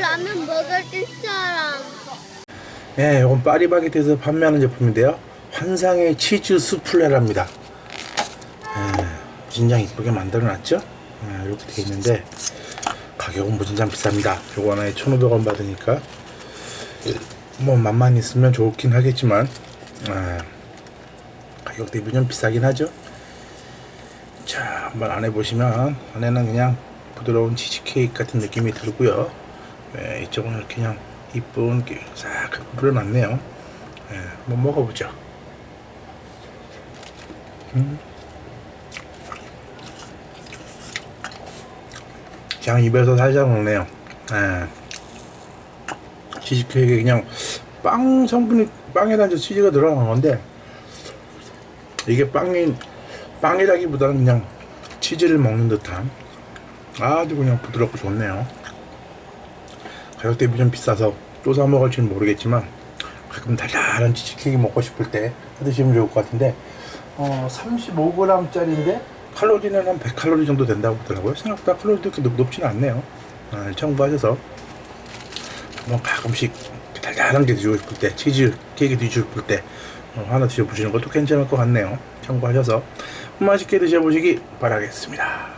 라면 먹을 사람. 네, 이건 파리바게트에서 판매하는 제품인데요. 환상의 치즈 수플레랍니다. 네, 진장 이쁘게 만들어놨죠? 네, 이렇게 돼 있는데 가격은 무진장 비쌉니다. 요거 하나에 1,500원 받으니까 뭐 맛만 있으면 좋긴 하겠지만 아, 가격 대비 좀 비싸긴 하죠. 자, 한번 안에 보시면 안에는 그냥 부드러운 치즈케이크 같은 느낌이 들고요. 네, 이쪽은 이렇게 그냥 이쁜 게싹 뿌려놨네요. 네, 한번 먹어보죠. 음. 그냥 입에서 살짝 녹네요. 네. 치즈케이크에 그냥 빵 성분이 빵에다 이제 치즈가 들어간 건데 이게 빵이 빵이라기보다는 그냥 치즈를 먹는 듯한 아주 그냥 부드럽고 좋네요. 가격 대비 좀 비싸서 또사 먹을지는 모르겠지만 가끔 달달한 치즈케이크 먹고 싶을 때 드시면 좋을 것 같은데 어 35g짜리인데 칼로리는 한 100칼로리 정도 된다고 하더라고요. 생각보다 칼로리도 그렇게 높, 높지는 않네요. 아, 참고하셔서 뭐 가끔씩 달달한 게 드시고 싶을 때 치즈 케이크 드시고 싶을 때 어, 하나 드셔보시는 것도 괜찮을 것 같네요. 참고하셔서 맛있게 드셔보시기 바라겠습니다.